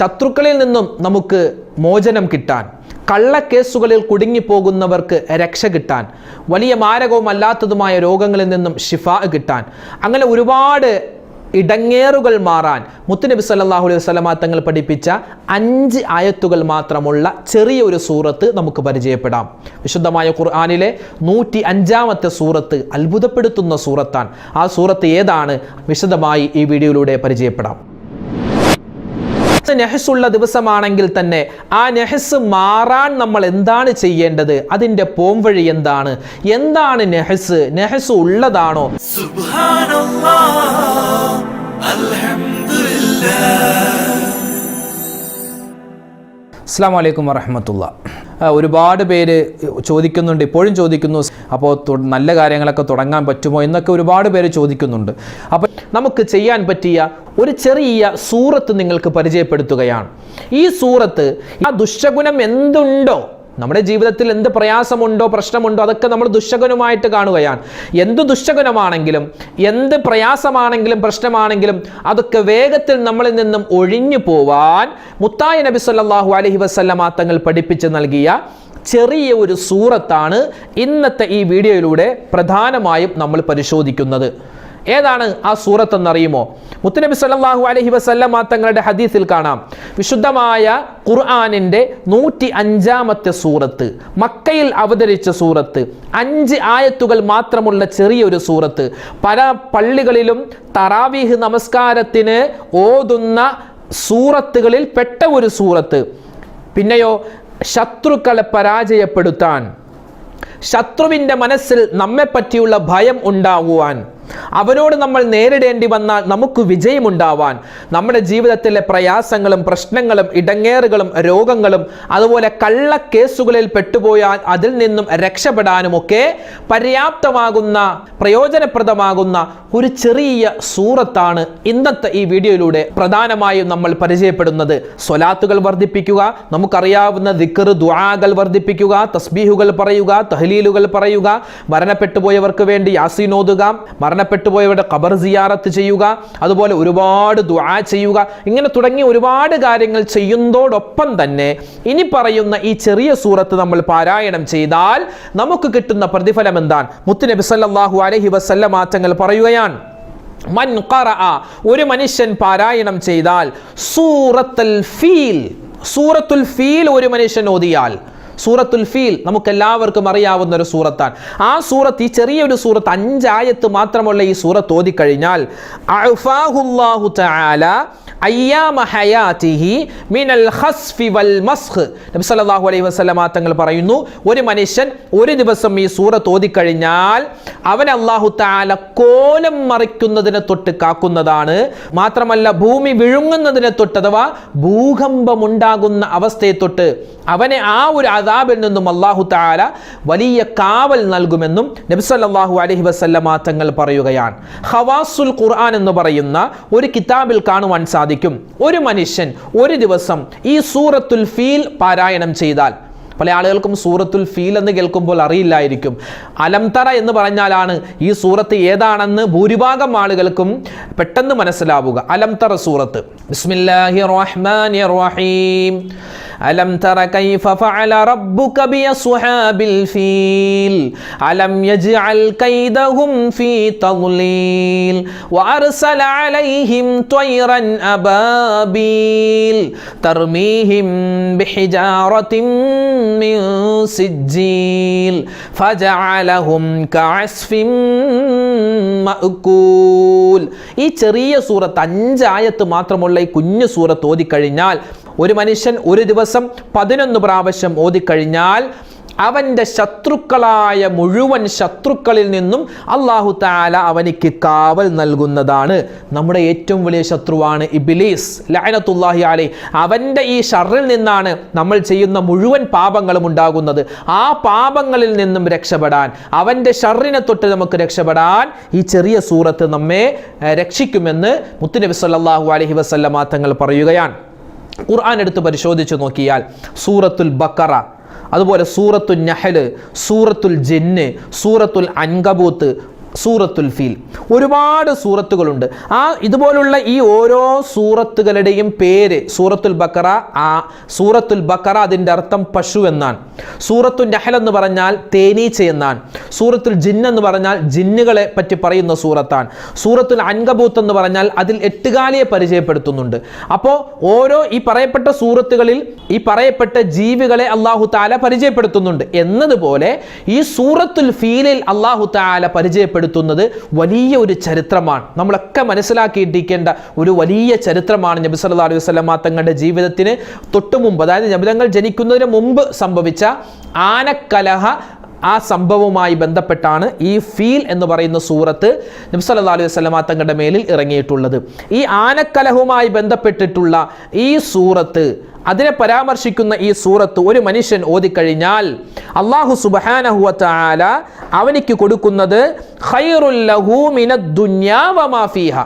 ശത്രുക്കളിൽ നിന്നും നമുക്ക് മോചനം കിട്ടാൻ കള്ളക്കേസുകളിൽ കുടുങ്ങിപ്പോകുന്നവർക്ക് രക്ഷ കിട്ടാൻ വലിയ മാരകവും അല്ലാത്തതുമായ രോഗങ്ങളിൽ നിന്നും ഷിഫ കിട്ടാൻ അങ്ങനെ ഒരുപാട് ഇടങ്ങേറുകൾ മാറാൻ മുത്തുനബി സല്ലാഹു അലൈഹി വസല്ലമ തങ്ങൾ പഠിപ്പിച്ച അഞ്ച് ആയത്തുകൾ മാത്രമുള്ള ചെറിയ ഒരു സൂറത്ത് നമുക്ക് പരിചയപ്പെടാം. വിശുദ്ധമായ ഖുർആാനിലെ നൂറ്റി അഞ്ചാമത്തെ സൂറത്ത് അത്ഭുതപ്പെടുത്തുന്ന സൂറത്താണ്. ആ സൂറത്ത് ഏതാണ്? വിശദമായി ഈ വീഡിയോയിലൂടെ പരിചയപ്പെടാം. നെഹസുള്ള ദിവസമാണെങ്കിൽ തന്നെ ആ നെഹസ് മാറാൻ നമ്മൾ എന്താണ് ചെയ്യേണ്ടത്? അതിന്റെ പോംവഴി എന്താണ്? എന്താണ് നെഹസ്? നെഹസ് ഉള്ളതാണോ? സുബ്ഹാനല്ലാഹ് അൽഹംദുലില്ലാഹ്. അസ്സാം വലൈക്കും വറഹമത്തുള്ള. ഒരുപാട് പേര് ചോദിക്കുന്നുണ്ട് ഇപ്പോഴും ചോദിക്കുന്നു അപ്പോൾ നല്ല കാര്യങ്ങളൊക്കെ തുടങ്ങാൻ പറ്റുമോ എന്നൊക്കെ ഒരുപാട് പേര് ചോദിക്കുന്നുണ്ട്. അപ്പോൾ നമുക്ക് ചെയ്യാൻ പറ്റിയ ഒരു ചെറിയ സൂറത്ത് നിങ്ങൾക്ക് പരിചയപ്പെടുത്തുകയാണ്. ഈ സൂറത്ത് ആ ദുഷ്ടഗുണം എന്തുണ്ടോ നമ്മുടെ ജീവിതത്തിൽ എന്ത് പ്രയാസമുണ്ടോ പ്രശ്നമുണ്ടോ അതൊക്കെ നമ്മൾ ദുശകനുമായിട്ട് കാണുകയാണ്. എന്ത് ദുശകനമാണെങ്കിലും എന്ത് പ്രയാസമാണെങ്കിലും പ്രശ്നമാണെങ്കിലും അതൊക്കെ വേഗത്തിൽ നമ്മളിൽ നിന്നും ഒഴിഞ്ഞു പോവാൻ മുത്തായ നബി സല്ലാഹു അലഹി വസല്ലമ തങ്ങൾ പഠിപ്പിച്ച് നൽകിയ ചെറിയ ഒരു സൂറത്താണ് ഇന്നത്തെ ഈ വീഡിയോയിലൂടെ പ്രധാനമായും നമ്മൾ പരിശോധിക്കുന്നത്. ഏതാണ് ആ സൂറത്ത് എന്നറിയുമോ മുത്തുനബി സല്ലല്ലാഹു അലഹി വസല്ലമ തങ്ങളുടെ ഹദീസിൽ കാണാം. വിശുദ്ധമായ ഖുർആാനിന്റെ നൂറ്റി അഞ്ചാമത്തെ സൂറത്ത് മക്കയിൽ അവതരിച്ച സൂറത്ത് അഞ്ച് ആയത്തുകൾ മാത്രമുള്ള ചെറിയൊരു സൂറത്ത്. പല പള്ളികളിലും തറാവീഹ് നമസ്കാരത്തിന് ഓതുന്ന സൂറത്തുകളിൽ പെട്ട ഒരു സൂറത്ത്. പിന്നെയോ ശത്രുക്കളെ പരാജയപ്പെടുത്താൻ. ശത്രുവിന്റെ മനസ്സിൽ നമ്മെ പറ്റിയുള്ള ഭയം ഉണ്ടാകുവാൻ അവനോട് നമ്മൾ നേരിടേണ്ടി വന്നാൽ നമുക്ക് വിജയമുണ്ടാവാൻ. നമ്മുടെ ജീവിതത്തിലെ പ്രയാസങ്ങളും പ്രശ്നങ്ങളും ഇടങ്ങേറുകളും രോഗങ്ങളും അതുപോലെ കള്ളക്കേസുകളിൽ പെട്ടുപോയാൽ അതിൽ നിന്നും രക്ഷപ്പെടാനുമൊക്കെ പര്യാപ്തമാകുന്ന പ്രയോജനപ്രദമാകുന്ന ഒരു ചെറിയ സൂറത്താണ് ഇന്നത്തെ ഈ വീഡിയോയിലൂടെ പ്രധാനമായും നമ്മൾ പരിചയപ്പെടുന്നത്. സ്വലാത്തുകൾ വർദ്ധിപ്പിക്കുക നമുക്കറിയാവുന്ന ദിക്കർ ദുആകൾ വർദ്ധിപ്പിക്കുക തസ്ബീഹുകൾ പറയുക തഹലീലുകൾ പറയുക മരണപ്പെട്ടുപോയവർക്ക് വേണ്ടി യാസീനോതുക മരണപ്പെട്ടുപോയവരുടെ ഖബർ സിയാറത്ത് ചെയ്യുക അതുപോലെ ഒരുപാട് ദുആ ചെയ്യുക ഇങ്ങനെ തുടങ്ങി ഒരുപാട് കാര്യങ്ങൾ ചെയ്യുന്നതോടൊപ്പം തന്നെ ഇനി പറയുന്ന ഈ ചെറിയ സൂറത്ത് നമ്മൾ പാരായണം ചെയ്താൽ നമുക്ക് കിട്ടുന്ന പ്രതിഫലം എന്താണ്? മുത്തുനബി സല്ലല്ലാഹു അലൈഹി വസല്ലം മാറ്റങ്ങൾ പറയുകയാണ്. മൻ ഒരു മനുഷ്യൻ പാരായണം ചെയ്താൽ സൂറത്തുൽ ഫീൽ സൂറത്തുൽ ഫീൽ ഒരു മനുഷ്യൻ ഓതിയാൽ സൂറത്തുൽ ഫീൽ നമുക്ക് എല്ലാവർക്കും അറിയാവുന്ന ഒരു സൂറത്താണ്. ആ സൂറത്ത് ഈ ചെറിയൊരു സൂറത്ത് അഞ്ചായത്ത് മാത്രമുള്ള ഈ സൂറത്ത് ഓതിക്കഴിഞ്ഞാൽ തങ്ങൾ പറയുന്നു ഒരു മനുഷ്യൻ ഒരു ദിവസം ഈ സൂറത്ത് ഓതിക്കഴിഞ്ഞാൽ അവൻ അള്ളാഹു താല കോലം മറിക്കുന്നതിനെ തൊട്ട് കാക്കുന്നതാണ്. മാത്രമല്ല ഭൂമി വിഴുങ്ങുന്നതിനെ തൊട്ട് അഥവാ ഭൂകമ്പം ഉണ്ടാകുന്ന അവസ്ഥയെ തൊട്ട് അവനെ ആ ഒരു അതാബിൽ നിന്നും അള്ളാഹു താല വലിയ കാവൽ നൽകുമെന്നും നബി അലഹി അലൈഹി വസല്ലമ തങ്ങൾ പറയുകയാണ്. ഹവാസുൽ ഖുർആൻ എന്ന് പറയുന്ന ഒരു കിതാബിൽ കാണുവാൻ സാധിക്കും. ഒരു മനുഷ്യൻ ഒരു ദിവസം ഈ സൂറത്തുൽ ഫീൽ പാരായണം ചെയ്താൽ പല ആളുകൾക്കും സൂറത്തുൽ ഫീൽ എന്ന് കേൾക്കുമ്പോൾ അറിയില്ലായിരിക്കും. അലംതറ എന്ന് പറഞ്ഞാലാണ് ഈ സൂറത്ത് ഏതാണെന്ന് ഭൂരിഭാഗം ആളുകൾക്കും പെട്ടെന്ന് മനസ്സിലാവുക. അലംതറ സൂറത്ത്. ബിസ്മില്ലാഹി റഹ്മാനി റഹീം അലം തറ കൈഫ ഫഅല റബ്ബുക ഫീൽ. അലം യജ്അൽ കൈദഹും ഫീ വഅർസല അലൈഹിം തർമീഹിം من سجيل فجعلهم كعصف മഅ്കൂൽ ഈ ചെറിയ സൂറത്ത് അഞ്ചായത്ത് മാത്രമുള്ള ഈ കുഞ്ഞു സൂറത്ത് ഓതിക്കഴിഞ്ഞാൽ ഒരു മനുഷ്യൻ ഒരു ദിവസം പതിനൊന്ന് പ്രാവശ്യം ഓതിക്കഴിഞ്ഞാൽ അവന്റെ ശത്രുക്കളായ മുഴുവൻ ശത്രുക്കളിൽ നിന്നും അള്ളാഹു താല അവനിക്ക് കാവൽ നൽകുന്നതാണ്. നമ്മുടെ ഏറ്റവും വലിയ ശത്രുവാണ് ഇബിലീസ് ലഅനത്തുല്ലാഹി അലൈ. അവന്റെ ഈ ഷറിൽ നിന്നാണ് നമ്മൾ ചെയ്യുന്ന മുഴുവൻ പാപങ്ങളും ഉണ്ടാകുന്നത്. ആ പാപങ്ങളിൽ നിന്നും രക്ഷപ്പെടാൻ അവന്റെ ഷറിനെ തൊട്ട് നമുക്ക് രക്ഷപ്പെടാൻ ഈ ചെറിയ സൂറത്ത് നമ്മെ രക്ഷിക്കുമെന്ന് മുത്തുനബി സല്ലാഹു അലഹി വസല്ലമ തങ്ങൾ പറയുകയാണ്. ഖുർആൻ എടുത്ത് പരിശോധിച്ച് നോക്കിയാൽ സൂറത്തുൽ ബക്കറ അതുപോലെ സൂറത്തുൽ നഹൽ സൂറത്തുൽ ജിന്ന് സൂറത്തുൽ അൻകബൂത്ത് സൂറത്തുൽ ഫീൽ. ഒരുപാട് സൂറത്തുകളുണ്ട്. ആ ഇതുപോലുള്ള ഈ ഓരോ സൂറത്തുകളുടെയും പേര് സൂറത്തുൽ ബക്കറ ആ സൂറത്തുൽ ബക്കറ അതിന്റെ അർത്ഥം പശു എന്നാണ്. സൂറത്തുൽ നഹൽ എന്ന് പറഞ്ഞാൽ തേനീച്ച എന്നാണ്. സൂറത്തുൽ ജിന്ന് എന്ന് പറഞ്ഞാൽ ജിന്നുകളെ പറ്റി പറയുന്ന സൂറത്താണ്. സൂറത്തുൽ അൻകബൂത്ത് എന്ന് പറഞ്ഞാൽ അതിൽ എട്ടുകാലിയെ പരിചയപ്പെടുത്തുന്നുണ്ട്. അപ്പോൾ ഓരോ ഈ പറയപ്പെട്ട സൂറത്തുകളിൽ ഈ പറയപ്പെട്ട ജീവികളെ അള്ളാഹു താല പരിചയപ്പെടുത്തുന്നുണ്ട്. എന്നതുപോലെ ഈ സൂറത്തുൽ ഫീലിൽ അള്ളാഹു താല പരിചയപ്പെടുത്തുന്നത് വലിയ ഒരു ചരിത്രമാണ്. നമ്മളൊക്കെ മനസ്സിലാക്കിയിട്ടിരിക്കേണ്ട ഒരു വലിയ ചരിത്രമാണ് നബി സല്ലല്ലാഹു അലൈഹി വസല്ലമ തങ്ങളുടെ ജീവിതത്തിന് തൊട്ടു മുമ്പ് അതായത് നബിതങ്ങൾ ജനിക്കുന്നതിന് മുമ്പ് സംഭവിച്ച ആനക്കലഹ ആ സംഭവവുമായി ബന്ധപ്പെട്ടാണ് ഈ ഫീൽ എന്ന് പറയുന്ന സൂറത്ത് നബി സല്ലല്ലാഹു അലൈഹി വസല്ലമ തങ്ങളുടെ മേലിൽ ഇറങ്ങിയിട്ടുള്ളത്. ഈ ആനക്കലഹവുമായി ബന്ധപ്പെട്ടിട്ടുള്ള ഈ സൂറത്ത് അതിനെ പരാമർശിക്കുന്ന ഈ സൂറത്ത് ഒരു മനുഷ്യൻ ഓതിക്കഴിഞ്ഞാൽ അള്ളാഹു സുബ്ഹാനഹു വതആല അവനിക്ക് കൊടുക്കുന്നത് ഖൈറുൽ ലഹു മിനദ് ദുനിയാ വമാ ഫീഹ.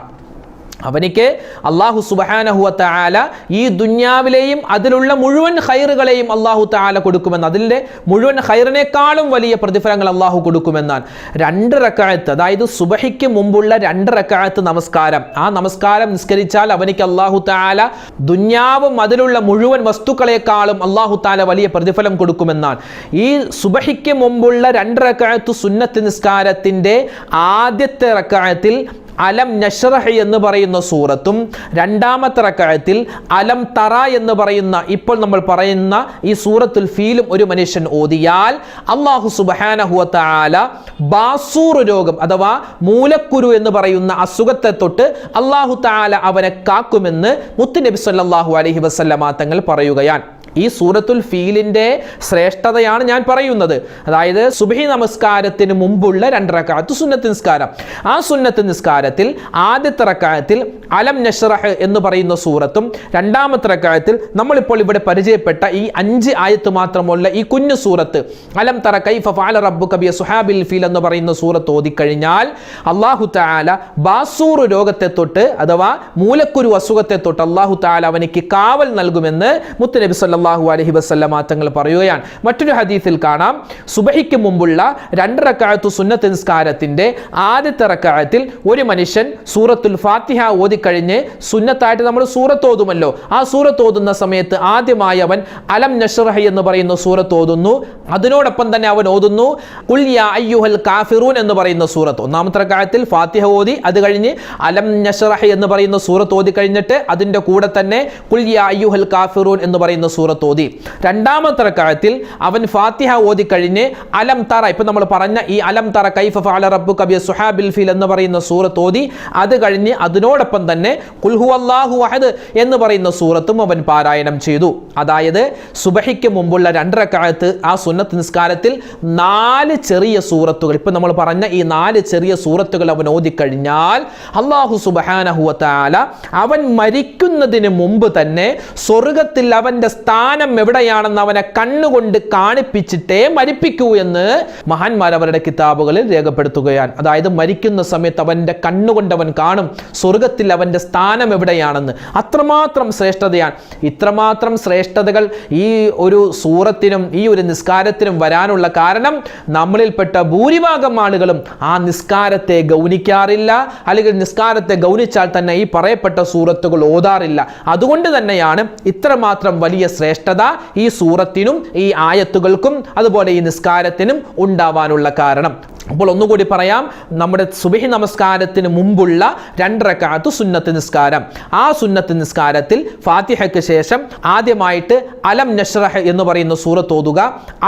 അവനിക്ക് അള്ളാഹു സുബഹാനഹുവ താല ഈ ദുന്യാവിലെയും അതിലുള്ള മുഴുവൻ ഹൈറുകളെയും അള്ളാഹു താല കൊടുക്കുമെന്ന്. അതിന്റെ മുഴുവൻ ഹൈറിനേക്കാളും വലിയ പ്രതിഫലങ്ങൾ അള്ളാഹു കൊടുക്കുമെന്നാണ്. രണ്ട് റക്കായത്ത് അതായത് സുബഹിക്ക് മുമ്പുള്ള രണ്ട് റക്കായത്ത് നമസ്കാരം. ആ നമസ്കാരം നിസ്കരിച്ചാൽ അവനിക്ക് അള്ളാഹു താല ദുന്യാവും അതിലുള്ള മുഴുവൻ വസ്തുക്കളെക്കാളും അള്ളാഹു താല വലിയ പ്രതിഫലം കൊടുക്കുമെന്നാണ്. ഈ സുബഹിക്ക് മുമ്പുള്ള രണ്ട് റക്കായത്ത് സുന്നത്ത് നിസ്കാരത്തിന്റെ ആദ്യത്തെ റക്കായത്തിൽ അലം നഷ്റഹ് എന്ന് പറയുന്ന സൂറത്തും രണ്ടാമത്തെ റക്കായത്തിൽ അലം തറ എന്ന് പറയുന്ന ഇപ്പോൾ നമ്മൾ പറയുന്ന ഈ സൂറത്തുൽ ഫീലും ഒരു മനുഷ്യൻ ഓതിയാൽ അള്ളാഹു സുബാനഹുല ബാസൂർ രോഗം അഥവാ മൂലക്കുരു എന്ന് പറയുന്ന അസുഖത്തെ തൊട്ട് അള്ളാഹു താല അവനെ കാക്കുമെന്ന് മുത്തുനബി സല്ലാഹു അലഹി വസല്ലമ തങ്ങൾ പറയുകയാണ്. ഈ സൂറത്തുൽ ഫീലിന്റെ ശ്രേഷ്ഠതയാണ് ഞാൻ പറയുന്നത്. അതായത് സുബഹി നമസ്കാരത്തിന് മുമ്പുള്ള രണ്ട് റക്കായത്ത് സുന്നത്ത് നിസ്കാരം. ആ സുന്നത്ത് നിസ്കാരത്തിൽ ആദ്യത്തെ റക്കായത്തിൽ അലം നഷ്റഹ് എന്ന് പറയുന്ന സൂറത്തും രണ്ടാമത്തെ റക്കായത്തിൽ നമ്മളിപ്പോൾ ഇവിടെ പരിചയപ്പെട്ട ഈ അഞ്ച് ആയത്ത് മാത്രമുള്ള ഈ കുഞ്ഞു സൂറത്ത്. അലം തറ കൈഫ ഫഅല റബ്ബു കബിയ സുഹാബിൽ ഫീൽ എന്ന് പറയുന്ന സൂറത്ത് ഓതിക്കഴിഞ്ഞാൽ അള്ളാഹു താല ബാസൂർ രോഗത്തെ തൊട്ട് അഥവാ മൂലക്കുരു അസുഖത്തെ തൊട്ട് അള്ളാഹു താല അവനിക്ക് കാവൽ നൽകുമെന്ന് മുത്തുനബി സല്ലല്ലാഹു അലഹി വസല്ലമ തങ്ങൾ പറയുകയാണ്. മറ്റൊരു ഹദീസിൽ കാണാം. സുബഹിക്ക് മുമ്പുള്ള രണ്ട് റക്കായത്തു സുന്നത്ത് നിസ്കാരത്തിന്റെ ആദ്യത്തെ റക്കാഴത്തിൽ ഒരു മനുഷ്യൻ സൂറത്തുൽ ഫാത്തിഹ ഓതിക്കഴിഞ്ഞ് സുന്നത്തായിട്ട് നമ്മൾ സൂറത്ത് ഓതുമല്ലോ. ആ സൂറത്ത് ഓതുന്ന സമയത്ത് ആദ്യമായി അവൻ അലം നഷറഹി എന്ന് പറയുന്ന സൂറത്ത് ഓതുന്നു. അതിനോടൊപ്പം തന്നെ അവൻ ഓതുന്നു. കുൽ യാ അയ്യുഹൽ കാഫിറൂൻ എന്ന് പറയുന്ന സൂറത്ത്. ഒന്നാമത്തെ റക്കാഴത്തിൽ ഫാത്തിഹ ഓതി അത് കഴിഞ്ഞ് അലം നഷറഹി എന്ന് പറയുന്ന സൂറത്ത് ഓതി കഴിഞ്ഞിട്ട് അതിന്റെ കൂടെ തന്നെ കുൽ യാ അയ്യുഹൽ കാഫിറൂൻ എന്ന് പറയുന്ന സൂറത്ത് ഓതി രണ്ടാമത്തെ റക്കായത്തിൽ അവൻ ഫാത്തിഹ ഓതി കഴിഞ്ഞ് അലം തറ ഇപ്പൊ നമ്മൾ പറഞ്ഞ ഈ അലം തറ കൈഫ ഫാല റബ്ബു കബിയ സുഹാബിൽ ഫിൽ എന്ന് പറയുന്ന സൂറത്ത് ഓതി അത് കഴിഞ്ഞ് അതിനോടൊപ്പം തന്നെ കുൽഹു അള്ളാഹു അഹദ് എന്ന് പറയുന്ന സൂറത്തും അവൻ പാരായണം ചെയ്തു. അതായത് സുബഹിക്ക് മുമ്പുള്ള രണ്ട് റക്കായത്ത് ആ സുന്നത്ത് നിസ്കാരത്തിൽ നാല് ചെറിയ സൂറത്തുകൾ. ഇപ്പൊ നമ്മൾ പറഞ്ഞ ഈ നാല് ചെറിയ സൂറത്തുകൾ അവൻ ഓതിക്കഴിഞ്ഞാൽ അള്ളാഹു സുബഹാനഹുവ താല അവൻ മരിക്കുന്നതിന് മുമ്പ് തന്നെ സ്വർഗത്തിൽ അവന്റെ സ്ഥാനം എവിടെയാണെന്ന് അവനെ കണ്ണുകൊണ്ട് കാണിപ്പിച്ചിട്ടേ മരിപ്പിക്കൂ എന്ന് മഹാന്മാർ അവരുടെ കിതാബുകളിൽ രേഖപ്പെടുത്തുകയാണ്. അതായത് മരിക്കുന്ന സമയത്ത് അവന്റെ കണ്ണുകൊണ്ട് അവൻ കാണും സ്വർഗത്തിൽ അവന്റെ സ്ഥാനം എവിടെയാണെന്ന്. അത്രമാത്രം ശ്രേഷ്ഠതയാണ്. ഇത്രമാത്രം ശ്രേഷ്ഠതകൾ ഈ ഒരു സൂറത്തിനും ഈ ഒരു നിസ്കാരത്തിനും വരാനുള്ള കാരണം നമ്മളിൽപ്പെട്ട ഭൂരിഭാഗം ആളുകളും ആ നിസ്കാരത്തെ ഗൗനിക്കാറില്ല അല്ലെങ്കിൽ നിസ്കാരത്തെ ഗൗനിച്ചാൽ തന്നെ ഈ പറയപ്പെട്ട സൂറത്തുകൾ ഓതാറില്ല. അതുകൊണ്ട് തന്നെയാണ് ഇത്രമാത്രം വലിയ ശ്രേഷ്ഠത ഈ സൂറത്തിനും ഈ ആയത്തുകൾക്കും അതുപോലെ ഈ നിസ്കാരത്തിനും ഉണ്ടാവാനുള്ള കാരണം. അപ്പോൾ ഒന്നുകൂടി പറയാം. നമ്മുടെ സുബഹി നമസ്കാരത്തിന് മുമ്പുള്ള രണ്ടരക്കാലത്ത് സുന്നത്ത് നിസ്കാരം. ആ സുന്നത്ത് നിസ്കാരത്തിൽ ഫാത്തിഹയ്ക്ക് ശേഷം ആദ്യമായിട്ട് അലം നഷ്റഹ് എന്ന് പറയുന്ന സൂറത്ത് ഓതുക.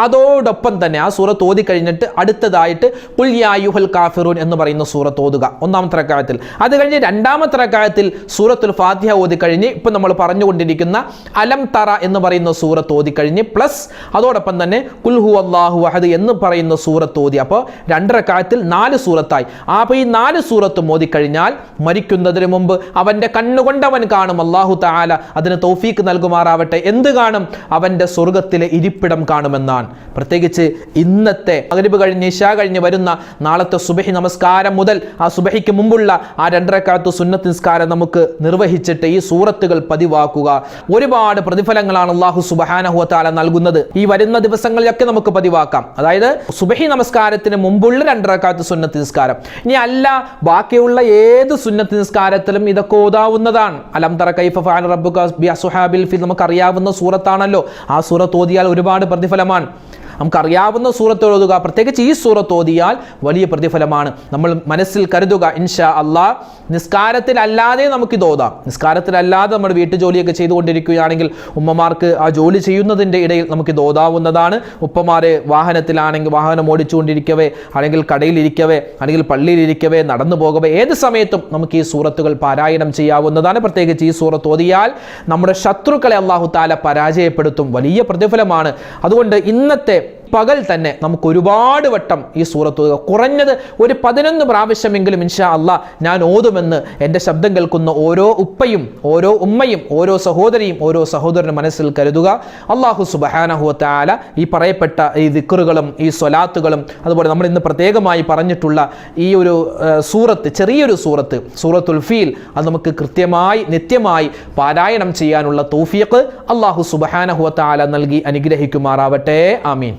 അതോടൊപ്പം തന്നെ ആ സൂറത്ത് ഓതി കഴിഞ്ഞിട്ട് അടുത്തതായിട്ട് കുൽയായുഹൽ കാഫിറൂൻ എന്ന് പറയുന്ന സൂറത്ത് ഓതുക ഒന്നാമത്തെ റക്കായത്തിൽ അത് കഴിഞ്ഞ് രണ്ടാമത്തെ റക്കായത്തിൽ സൂറത്തുൽ ഫാത്തിഹ ഓതി കഴിഞ്ഞ് ഇപ്പം നമ്മൾ പറഞ്ഞുകൊണ്ടിരിക്കുന്ന അലം തറ എന്ന് പറയുന്ന സൂറത്ത് ഓതി കഴിഞ്ഞ് പ്ലസ് അതോടൊപ്പം തന്നെ കുൽഹു അള്ളാഹു അഹദ് എന്ന് പറയുന്ന സൂറത്ത് ഓതി. അപ്പോൾ രണ്ടരക്കാലത്തിൽ നാല് സൂറത്തായി. അപ്പോൾ ഈ നാല് സൂറത്ത് മോദിക്കഴിഞ്ഞാൽ മരിക്കുന്നതിന് മുമ്പ് അവന്റെ കണ്ണുകൊണ്ടവൻ കാണും. അള്ളാഹു താല അതിന് തൗഫീക്ക് നൽകുമാറാവട്ടെ. എന്ത് കാണും? അവന്റെ സ്വർഗത്തിലെ ഇരിപ്പിടം കാണുമെന്നാണ്. പ്രത്യേകിച്ച് ഇന്നത്തെ മകരിബ് കഴിഞ്ഞ് ഇഷ കഴിഞ്ഞ് വരുന്ന നാളത്തെ സുബഹി നമസ്കാരം മുതൽ ആ സുബഹിക്ക് മുമ്പുള്ള ആ രണ്ടരക്കാലത്ത് സുന്നത്ത് നിസ്കാരം നമുക്ക് നിർവഹിച്ചിട്ട് ഈ സൂറത്തുകൾ പതിവാക്കുക. ഒരുപാട് പ്രതിഫലങ്ങളാണ് അള്ളാഹു സുബഹാനഹുവത്താല നൽകുന്നത്. ഈ വരുന്ന ദിവസങ്ങളിലൊക്കെ നമുക്ക് പതിവാക്കാം. അതായത് സുബഹി നമസ്കാരത്തിന് മുമ്പുള്ള ഉള്ള രണ്ടരക്കാലത്ത് സുന്നത്ത് നിസ്കാരം. ഇനി അല്ല ബാക്കിയുള്ള ഏത് സുന്നത്ത് നിസ്കാരത്തിലും ഇതൊക്കെ ഓതാവുന്നതാണ്. അലം തറ കൈഫ ഫഅല റബ്ബുക ബി അസ്ഹാബിൽ ഫി നമുക്കറിയാവുന്ന സൂറത്താണല്ലോ. ആ സൂറത്ത് ഓതിയാൽ ഒരുപാട് പ്രതിഫലമാണ്. നമുക്കറിയാവുന്ന സൂറത്ത് ഓതുക പ്രത്യേകിച്ച് ഈ സൂറത്ത് ഓതിയാൽ വലിയ പ്രതിഫലമാണ്. നമ്മൾ മനസ്സിൽ കരുതുക ഇൻഷാ അള്ളാഹ് നിസ്കാരത്തിലല്ലാതെ നമുക്കിത് ഓതാം. നിസ്കാരത്തിലല്ലാതെ നമ്മൾ വീട്ടു ജോലിയൊക്കെ ചെയ്തുകൊണ്ടിരിക്കുകയാണെങ്കിൽ ഉമ്മമാർക്ക് ആ ജോലി ചെയ്യുന്നതിന്റെ ഇടയിൽ നമുക്കിത് ഓതാവുന്നതാണ്. ഉപ്പമാരെ വാഹനത്തിലാണെങ്കിൽ വാഹനം ഓടിച്ചുകൊണ്ടിരിക്കവേ അല്ലെങ്കിൽ കടയിലിരിക്കവേ അല്ലെങ്കിൽ പള്ളിയിലിരിക്കവേ നടന്നു പോകവേ ഏത് സമയത്തും നമുക്ക് ഈ സൂറത്തുകൾ പാരായണം ചെയ്യാവുന്നതാണ്. പ്രത്യേകിച്ച് ഈ സൂറത്ത് ഓതിയാൽ നമ്മുടെ ശത്രുക്കളെ അള്ളാഹു താല പരാജയപ്പെടുത്തും. വലിയ പ്രതിഫലമാണ്. അതുകൊണ്ട് ഇന്നത്തെ പകൽ തന്നെ നമുക്ക് ഒരുപാട് വട്ടം ഈ സൂറത്ത് ഓതുക. കുറഞ്ഞത് ഒരു പതിനൊന്ന് പ്രാവശ്യമെങ്കിലും ഇൻഷാ അല്ല ഞാൻ ഓതുമെന്ന് എന്റെ ശബ്ദം കേൾക്കുന്ന ഓരോ ഉപ്പയും ഓരോ ഉമ്മയും ഓരോ സഹോദരിയും ഓരോ സഹോദരനും മനസ്സിൽ കരുതുക. അള്ളാഹു സുബഹാനഹുവത്താല ഈ പറയപ്പെട്ട ഈ ദിക്കറുകളും ഈ സ്വലാത്തുകളും അതുപോലെ നമ്മൾ ഇന്ന് പ്രത്യേകമായി പറഞ്ഞിട്ടുള്ള ഈ ഒരു സൂറത്ത് ചെറിയൊരു സൂറത്ത് സൂറത്തുൽ ഫീൽ അത് നമുക്ക് കൃത്യമായി നിത്യമായി പാരായണം ചെയ്യാനുള്ള തൗഫീഖ് അള്ളാഹു സുബഹാനഹുവത്താല നൽകി അനുഗ്രഹിക്കുമാറാവട്ടെ. ആമീൻ.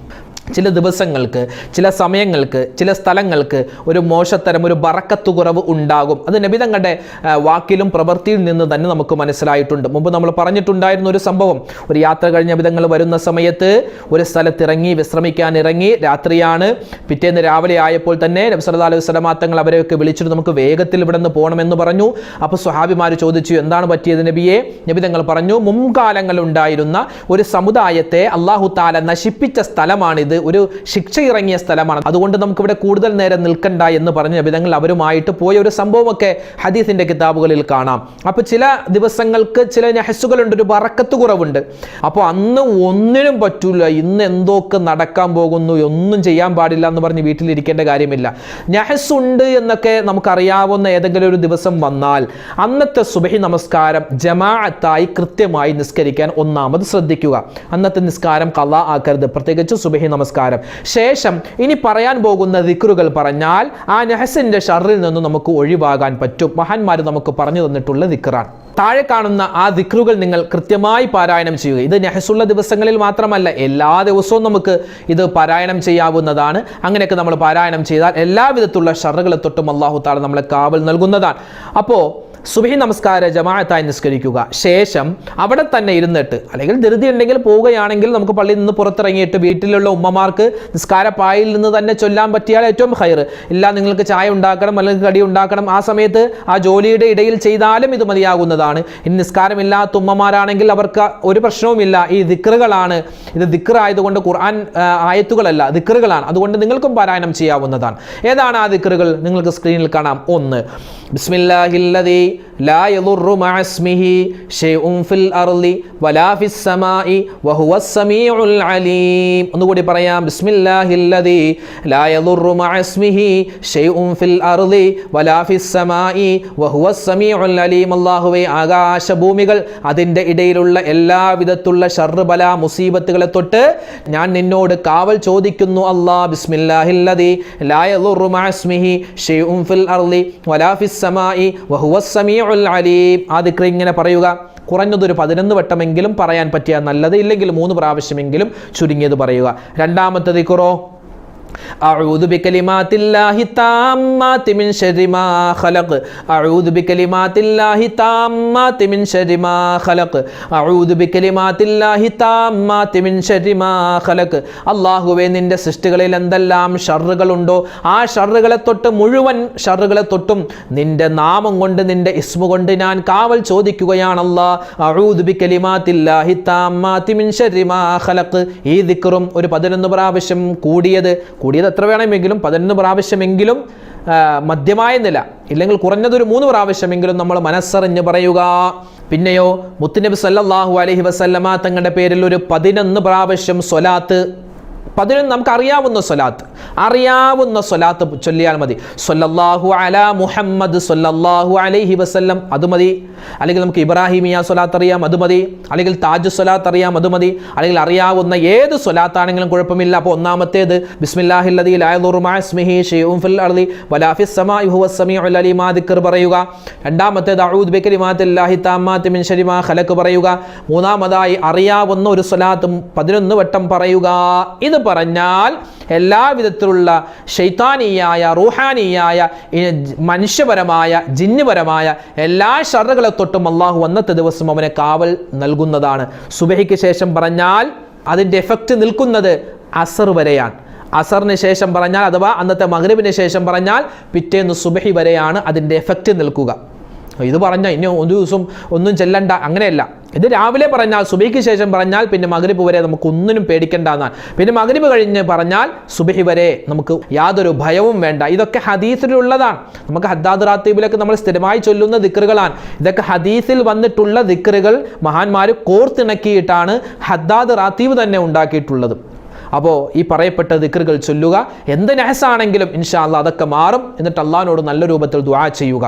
ചില ദിവസങ്ങൾക്ക് ചില സമയങ്ങൾക്ക് ചില സ്ഥലങ്ങൾക്ക് ഒരു മോശത്തരം ഒരു ബറക്കത്ത് കുറവ് ഉണ്ടാകും. അത് നബിതങ്ങളുടെ തങ്ങളുടെ വാക്കിലും പ്രവൃത്തിയിൽ നിന്ന് തന്നെ നമുക്ക് മനസ്സിലായിട്ടുണ്ട്. മുമ്പ് നമ്മൾ പറഞ്ഞിട്ടുണ്ടായിരുന്ന ഒരു സംഭവം. ഒരു യാത്ര കഴിഞ്ഞ വിധങ്ങൾ വരുന്ന സമയത്ത് ഒരു സ്ഥലത്ത് ഇറങ്ങി വിശ്രമിക്കാൻ ഇറങ്ങി രാത്രിയാണ്. പിറ്റേന്ന് രാവിലെ ആയപ്പോൾ തന്നെ നബി സല്ലല്ലാഹു അലൈഹി അവരെയൊക്കെ വിളിച്ചിട്ട് നമുക്ക് വേഗത്തിൽ ഇവിടെ നിന്ന് പോകണമെന്ന് പറഞ്ഞു. അപ്പോൾ സ്വഹാബിമാർ ചോദിച്ചു എന്താണ് പറ്റിയത് നബിയെ? നബി തങ്ങൾ പറഞ്ഞു മുൻകാലങ്ങളുണ്ടായിരുന്ന ഒരു സമുദായത്തെ അള്ളാഹു താല നശിപ്പിച്ച സ്ഥലമാണിത്. ഒരു ശിക്ഷ ഇറങ്ങിയ സ്ഥലമാണ്. അതുകൊണ്ട് നമുക്ക് ഇവിടെ കൂടുതൽ നേരം നിൽക്കണ്ട എന്ന് പറഞ്ഞ നബിതങ്ങൾ അവരുമായിട്ട് പോയ ഒരു സംഭവമൊക്കെ ഹദീസിന്റെ കിതാബുകളിൽ കാണാം. അപ്പോൾ ചില ദിവസങ്ങൾക്ക് ചില നെഹസുകളുണ്ട് ഒരു വറക്കത്ത് കുറവുണ്ട്. അപ്പോൾ അന്ന് ഒന്നിനും പറ്റൂല ഇന്ന് എന്തൊക്കെ നടക്കാൻ പോകുന്നു ഒന്നും ചെയ്യാൻ പാടില്ല എന്ന് പറഞ്ഞ് വീട്ടിലിരിക്കേണ്ട കാര്യമില്ല. നെഹസ് ഉണ്ട് എന്നൊക്കെ നമുക്കറിയാവുന്ന ഏതെങ്കിലും ഒരു ദിവസം വന്നാൽ അന്നത്തെ സുബഹി നമസ്കാരം ജമാഅത്തായി കൃത്യമായി നിസ്കരിക്കാൻ ഒന്നാമത് ശ്രദ്ധിക്കുക. അന്നത്തെ നിസ്കാരം കല ആക്കരുത്. പ്രത്യേകിച്ച് സുബഹി നമസ്കാരം ശേഷം ഇനി പറയാൻ പോകുന്ന ദിക്റുകൾ പറഞ്ഞാൽ ആ നെഹസിന്റെ ഷറിൽ നിന്ന് നമുക്ക് ഒഴിവാകാൻ പറ്റും. മഹാന്മാർ നമുക്ക് പറഞ്ഞു തന്നിട്ടുള്ള ദിക്റാണ്. താഴെ കാണുന്ന ആ ദിക്റുകൾ നിങ്ങൾ കൃത്യമായി പാരായണം ചെയ്യുക. ഇത് നെഹസുള്ള ദിവസങ്ങളിൽ മാത്രമല്ല എല്ലാ ദിവസവും നമുക്ക് ഇത് പാരായണം ചെയ്യാവുന്നതാണ്. അങ്ങനെയൊക്കെ നമ്മൾ പാരായണം ചെയ്താൽ എല്ലാവിധത്തിലുള്ള ഷറുകളെ തൊട്ടും അള്ളാഹു താല നമ്മളെ കാവൽ നൽകുന്നതാണ്. അപ്പോൾ സുബഹി നമസ്കാര ജമാഅത്തായി നിസ്കരിക്കുക. ശേഷം അവിടെ തന്നെ ഇരുന്നിട്ട് അല്ലെങ്കിൽ ധൃതി ഉണ്ടെങ്കിൽ പോവുകയാണെങ്കിൽ നമുക്ക് പള്ളിയിൽ നിന്ന് പുറത്തിറങ്ങിയിട്ട് വീട്ടിലുള്ള ഉമ്മമാർക്ക് നിസ്കാരപ്പായിൽ നിന്ന് തന്നെ ചൊല്ലാൻ പറ്റിയാൽ ഏറ്റവും ഹൈർ ഇല്ല നിങ്ങൾക്ക് ചായ ഉണ്ടാക്കണം അല്ലെങ്കിൽ കടി ഉണ്ടാക്കണം ആ സമയത്ത് ആ ജോലിയുടെ ഇടയിൽ ചെയ്താലും ഇത് മതിയാകുന്നതാണ്. ഇനി നിസ്കാരമില്ലാത്ത ഉമ്മമാരാണെങ്കിൽ അവർക്ക് ഒരു പ്രശ്നവുമില്ല. ഈ ദിക്റുകളാണ്. ഇത് ദിക്ർ ആയതുകൊണ്ട് ഖുർആൻ ആയത്തുകളല്ല ദിക്റുകളാണ്. അതുകൊണ്ട് നിങ്ങൾക്കും പാരായണം ചെയ്യാവുന്നതാണ്. ഏതാണ് ആ ദിക്റുകൾ? നിങ്ങൾക്ക് സ്ക്രീനിൽ കാണാം. ഒന്ന്. ബിസ്മില്ലാഹില്ലദീ ലാ യദുറു മഅസ്മിഹി ഫിൽ അർളി വലാ അലീം. ഒന്നുകൂടി പറയാം. ലാ മഅസ്മിഹി ഫിൽ അർളി വലാ അലീം. അല്ലാഹുവേ അതിന്റെ ഇടയിലുള്ള എല്ലാവിധത്തുള്ള ഷർറ് ബല മുസീബത്തുകളെ തൊട്ട് ഞാൻ നിന്നോട് കാവൽ ചോദിക്കുന്നു അല്ലാ. ബിസ്മില്ലാഹില്ലദീ ലാ യദുറു മഅസ്മിഹി ഷൈഉൻ ഫിൽ അർളി വലാ സമീഉൽ അലീം. ആ ദിക്ർ ഇങ്ങനെ പറയുക കുറഞ്ഞതൊരു പതിനൊന്ന് വട്ടമെങ്കിലും പറയാൻ പറ്റിയാൽ നല്ലത് ഇല്ലെങ്കിൽ മൂന്ന് പ്രാവശ്യമെങ്കിലും ചുരുങ്ങിയത് പറയുക. രണ്ടാമത്തെ ദിക്റോ? أعوذ بكلمات الله التامات من شر ما خلق أعوذ بكلمات الله التامات من شر ما خلق أعوذ بكلمات الله التامات من شر ما خلق അള്ളാഹുവെ നിന്റെ സൃഷ്ടികളിൽ എന്തെല്ലാം ഷറുകളുണ്ടോ ആ ഷറുകളെ തൊട്ട് മുഴുവൻ ഷറുകളെ തൊട്ടും നിന്റെ നാമം കൊണ്ട് നിന്റെ ഇസ്മു കൊണ്ട് ഞാൻ കാവൽ ചോദിക്കുകയാണല്ലാ അഊദു ബികലിമാത്തില്ലാഹി താമ്മാതി മിൻ ശർരി മാ ഖലഖ് ഈ ദിക്റും ഒരു പതിനൊന്ന് പ്രാവശ്യം കൂടിയത് കൂടിയത് എത്ര വേണമെങ്കിലും പതിനൊന്ന് പ്രാവശ്യമെങ്കിലും മധ്യമായ നില ഇല്ലെങ്കിൽ കുറഞ്ഞതൊരു മൂന്ന് പ്രാവശ്യമെങ്കിലും നമ്മൾ മനസ്സറിഞ്ഞ് പറയുക. പിന്നെയോ മുത്തുനബി സല്ലാഹു അലഹി വസല്ലമ തങ്ങളുടെ പേരിൽ ഒരു പതിനൊന്ന് പ്രാവശ്യം സ്വലാത്ത് പതിനൊന്ന് നമുക്ക് അറിയാവുന്ന സ്വലാത്ത്. അറിയാവുന്ന സ്വലാത്ത് ചൊല്ലിയാൽ മതി. സൊല്ലാഹു അല മുഹമ്മദ് സൊല്ലാഹു അലൈഹി വസ്ല്ലം. അത് മതി. അല്ലെങ്കിൽ നമുക്ക് ഇബ്രാഹിമിയ സ്വലാത്ത് അറിയാം. അത് മതി. അല്ലെങ്കിൽ താജ് സ്വലാത്ത് അറിയാം. അത് മതി. അല്ലെങ്കിൽ അറിയാവുന്ന ഏത് സ്വലാത്താണെങ്കിലും കുഴപ്പമില്ല. അപ്പോൾ ഒന്നാമത്തേത് പറയുക. രണ്ടാമത്തേത് പറയുക. മൂന്നാമതായി അറിയാവുന്ന ഒരു സ്വലാത്തും പതിനൊന്ന് വട്ടം പറയുക. ഇത് പറഞ്ഞാൽ എല്ലാവിധത്തിലുള്ള ഷെയ്ത്താനീയായ റൂഹാനീയായ ഈ മനുഷ്യപരമായ ജിന്നുപരമായ എല്ലാ ഷറുകളെ തൊട്ടും അള്ളാഹു അന്നത്തെ ദിവസം അവനെ കാവൽ നൽകുന്നതാണ്. സുബഹിക്ക് ശേഷം പറഞ്ഞാൽ അതിന്റെ എഫക്റ്റ് നിൽക്കുന്നത് അസർ വരെയാണ്. അസറിന് ശേഷം പറഞ്ഞാൽ അഥവാ അന്നത്തെ മകരവിന് ശേഷം പറഞ്ഞാൽ പിറ്റേന്ന് സുബഹി വരെയാണ് അതിന്റെ എഫക്റ്റ് നിൽക്കുക. ഇത് പറഞ്ഞാൽ ഇനി ഒരു ദിവസം ഒന്നും ചെല്ലണ്ട അങ്ങനെയല്ല. ഇത് രാവിലെ പറഞ്ഞാൽ സുബിക്ക് ശേഷം പറഞ്ഞാൽ പിന്നെ മകരിപ്പ് വരെ നമുക്ക് ഒന്നിനും പേടിക്കേണ്ട എന്നാണ് പിന്നെ മകരിപ്പ് കഴിഞ്ഞ് പറഞ്ഞാൽ സുബിഹി വരെ നമുക്ക് യാതൊരു ഭയവും വേണ്ട. ഇതൊക്കെ ഹദീസിലുള്ളതാണ്. നമുക്ക് ഹദ്ദാദ് റാത്തീബിലൊക്കെ നമ്മൾ സ്ഥിരമായി ചൊല്ലുന്ന ദിക്റുകളാണ്. ഇതൊക്കെ ഹദീസിൽ വന്നിട്ടുള്ള ദിക്റുകൾ മഹാന്മാർ കോർത്തിണക്കിയിട്ടാണ് ഹദ്ദാദ് റാത്തീബ് തന്നെ ഉണ്ടാക്കിയിട്ടുള്ളത്. അപ്പോൾ ഈ പറയപ്പെട്ട ദിക്റുകൾ ചൊല്ലുക എന്ത് നഹസാണെങ്കിലും ഇൻഷാ അല്ലാ അതൊക്കെ മാറും എന്നിട്ട് അള്ളാഹിനോട് നല്ല രൂപത്തിൽ ദുആ ചെയ്യുക.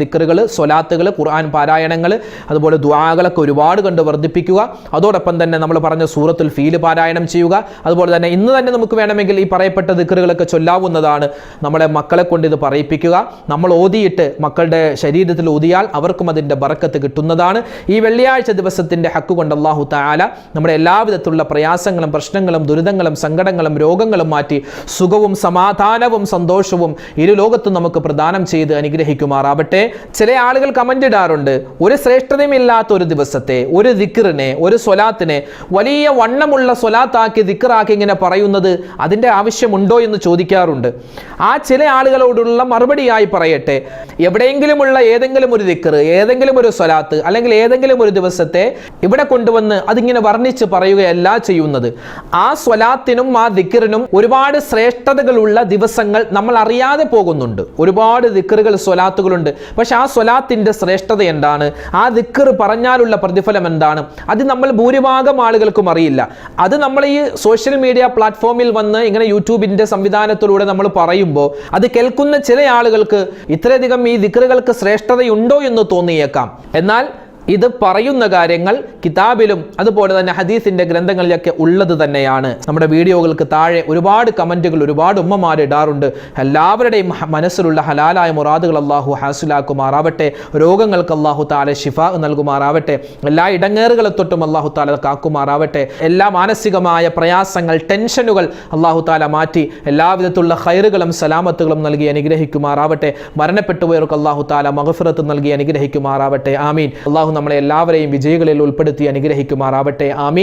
ദിക്റുകൾ സ്വലാത്തുകൾ ഖുർആൻ പാരായണങ്ങൾ അതുപോലെ ദുആകളൊക്കെ ഒരുപാട് കണ്ട് വർദ്ധിപ്പിക്കുക. അതോടൊപ്പം തന്നെ നമ്മൾ പറഞ്ഞ സൂറത്തുൽ ഫീൽ പാരായണം ചെയ്യുക. അതുപോലെ തന്നെ ഇന്ന് തന്നെ നമുക്ക് വേണമെങ്കിൽ ഈ പറയപ്പെട്ട ദിക്റുകളൊക്കെ ചൊല്ലാവുന്നതാണ്. നമ്മളെ മക്കളെ കൊണ്ട് ഇത് പറയിപ്പിക്കുക. നമ്മൾ ഓതിയിട്ട് മക്കളുടെ ശരീരത്തിൽ ഓതിയാൽ അവർക്കും അതിന്റെ ബറക്കത്ത് കിട്ടുന്നതാണ്. ഈ വെള്ളിയാഴ്ച ദിവസത്തിന്റെ ഹക്ക് കൊണ്ട് അള്ളാഹു താല നമ്മുടെ എല്ലാവിധത്തിലുള്ള പ്രയാസങ്ങളും പ്രശ്നങ്ങളും ദുരിതങ്ങളും സങ്കടങ്ങളും രോഗങ്ങളും മാറ്റി സുഖവും സമാധാനവും സന്തോഷവും ഇരു ലോകത്തും നമുക്ക് പ്രദാനം ചെയ്ത് അനുഗ്രഹിക്കുമാറാവട്ടെ. ചില ആളുകൾ കമന്റ് ഇടാറുണ്ട് ഒരു ശ്രേഷ്ഠതയുമില്ലാത്ത ഒരു ദിവസത്തെ ഒരു ദിക്കറിനെ ഒരു സ്വലാത്തിനെ വലിയ വണ്ണമുള്ള സ്വലാത്താക്കി ദിക്കറാക്കി ഇങ്ങനെ പറയുന്നത് അതിന്റെ ആവശ്യമുണ്ടോ എന്ന് ചോദിക്കാറുണ്ട്. ആ ചില ആളുകളോടുള്ള മറുപടിയായി പറയട്ടെ എവിടെയെങ്കിലുമുള്ള ഏതെങ്കിലും ഒരു ദിക്കറ് ഏതെങ്കിലും ഒരു സ്വലാത്ത് അല്ലെങ്കിൽ ഏതെങ്കിലും ഒരു ദിവസത്തെ ഇവിടെ കൊണ്ടുവന്ന് അതിങ്ങനെ വർണിച്ച് പറയുകയല്ല ചെയ്യുന്നത്. ആ സ്വലാത്തിനും ആ ദിക്കറിനും ഒരുപാട് ശ്രേഷ്ഠതകളുള്ള ദിവസങ്ങൾ നമ്മൾ അറിയാതെ പോകുന്നുണ്ട്. ഒരുപാട് ദിക്കറുകൾ സ്വലാത്തുകളുണ്ട്. പക്ഷെ ആ സ്വലാത്തിന്റെ ശ്രേഷ്ഠത എന്താണ്? ആ ദിക്കർ പറഞ്ഞാലുള്ള പ്രതിഫലം എന്താണ്? അത് നമ്മൾ ഭൂരിഭാഗം ആളുകൾക്കും അറിയില്ല. അത് നമ്മൾ ഈ സോഷ്യൽ മീഡിയ പ്ലാറ്റ്ഫോമിൽ വന്ന് ഇങ്ങനെ യൂട്യൂബിന്റെ സംവിധാനത്തിലൂടെ നമ്മൾ പറയുമ്പോൾ അത് കേൾക്കുന്ന ചില ആളുകൾക്ക് ഇത്രയധികം ഈ ദിക്കറുകൾക്ക് ശ്രേഷ്ഠതയുണ്ടോ എന്ന് തോന്നിയേക്കാം. എന്നാൽ ഇത് പറയുന്ന കാര്യങ്ങൾ കിതാബിലും അതുപോലെ തന്നെ ഹദീസിന്റെ ഗ്രന്ഥങ്ങളിലൊക്കെ ഉള്ളത് തന്നെയാണ്. നമ്മുടെ വീഡിയോകൾക്ക് താഴെ ഒരുപാട് കമന്റുകൾ ഒരുപാട് ഉമ്മമാർ ഇടാറുണ്ട്. എല്ലാവരുടെയും മനസ്സിലുള്ള ഹലാലായ മുറാദുകൾ അള്ളാഹു ഹാസിലാക്കുമാറാവട്ടെ. രോഗങ്ങൾക്ക് അള്ളാഹു താല ഷിഫ നൽകുമാറാവട്ടെ. എല്ലാ ഇടങ്ങേറുകളെ തൊട്ടും അള്ളാഹു താല കാക്കുമാറാവട്ടെ. എല്ലാ മാനസികമായ പ്രയാസങ്ങൾ ടെൻഷനുകൾ അള്ളാഹു താല മാറ്റി എല്ലാവിധത്തുള്ള ഹൈറുകളും സലാമത്തുകളും നൽകി അനുഗ്രഹിക്കുമാറാവട്ടെ. മരണപ്പെട്ടുപോയവർക്ക് അള്ളാഹു താല മഹഫിറത്ത് നൽകി അനുഗ്രഹിക്കുമാറാവട്ടെ. ആമീൻ. അള്ളാഹു നമ്മളെ എല്ലാവരെയും വിജയികളിൽ ഉൾപ്പെടുത്തി അനുഗ്രഹിക്കുമാറാവട്ടെ. ആമീൻ.